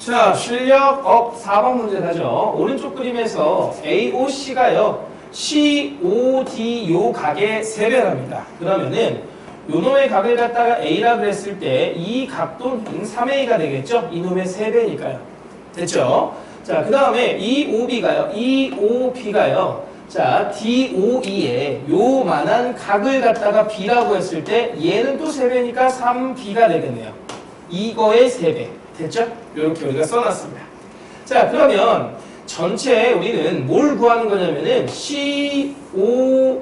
자, 실력 업 4번 문제 가죠. 오른쪽 그림에서 AOC가요. COD 요 각의 3배랍니다. 그러면은 요놈의 각을 갖다가 A라 그랬을 때 이 각도 3A가 되겠죠? 이놈의 3배니까요. 됐죠? 자, 그 다음에 이 OB가요. 이 OP가요. 자, DOE에 요만한 각을 갖다가 B라고 했을 때 얘는 또 3배니까 3B가 되겠네요. 이거의 3배. 됐죠? 이렇게 우리가 써놨습니다. 자, 그러면 전체 우리는 뭘 구하는 거냐면은 COE의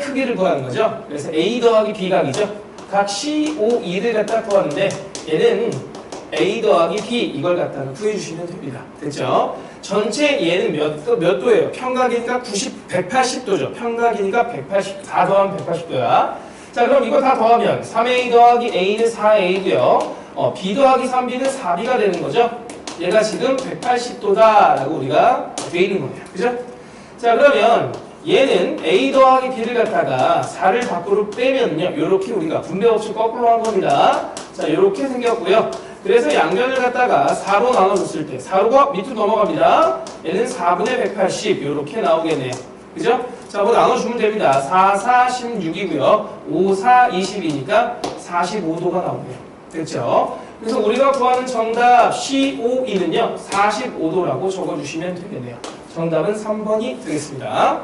크기를 구하는 거죠. 그래서 A 더하기 B각이죠. 각 COE를 갖다 구하는데 얘는 A 더하기 B 이걸 갖다가 구해주시면 됩니다. 됐죠? 전체 얘는 몇, 도, 몇 도예요? 평각이니까 90, 180도죠. 평각이니까 180, 다 더하면 180도야. 자, 그럼 이거 다 더하면 3A 더하기 A는 4A고요. 어, B 더하기 3B는 4B가 되는 거죠. 얘가 지금 180도다라고 우리가 돼 있는 겁니다. 그죠? 자, 그러면 얘는 A 더하기 B를 갖다가 4를 밖으로 빼면요. 이렇게 우리가 분배 없이 거꾸로 한 겁니다. 자, 이렇게 생겼고요. 그래서 양변을 갖다가 4로 나눠줬을 때 4로가 밑으로 넘어갑니다. 얘는 4분의 180 이렇게 나오겠네요. 그죠? 자, 뭐 나눠주면 됩니다. 4, 4, 16이고요. 5, 4, 20이니까 45도가 나오네요. 됐죠? 그래서 우리가 구하는 정답 COE는요. 45도라고 적어주시면 되겠네요. 정답은 3번이 되겠습니다.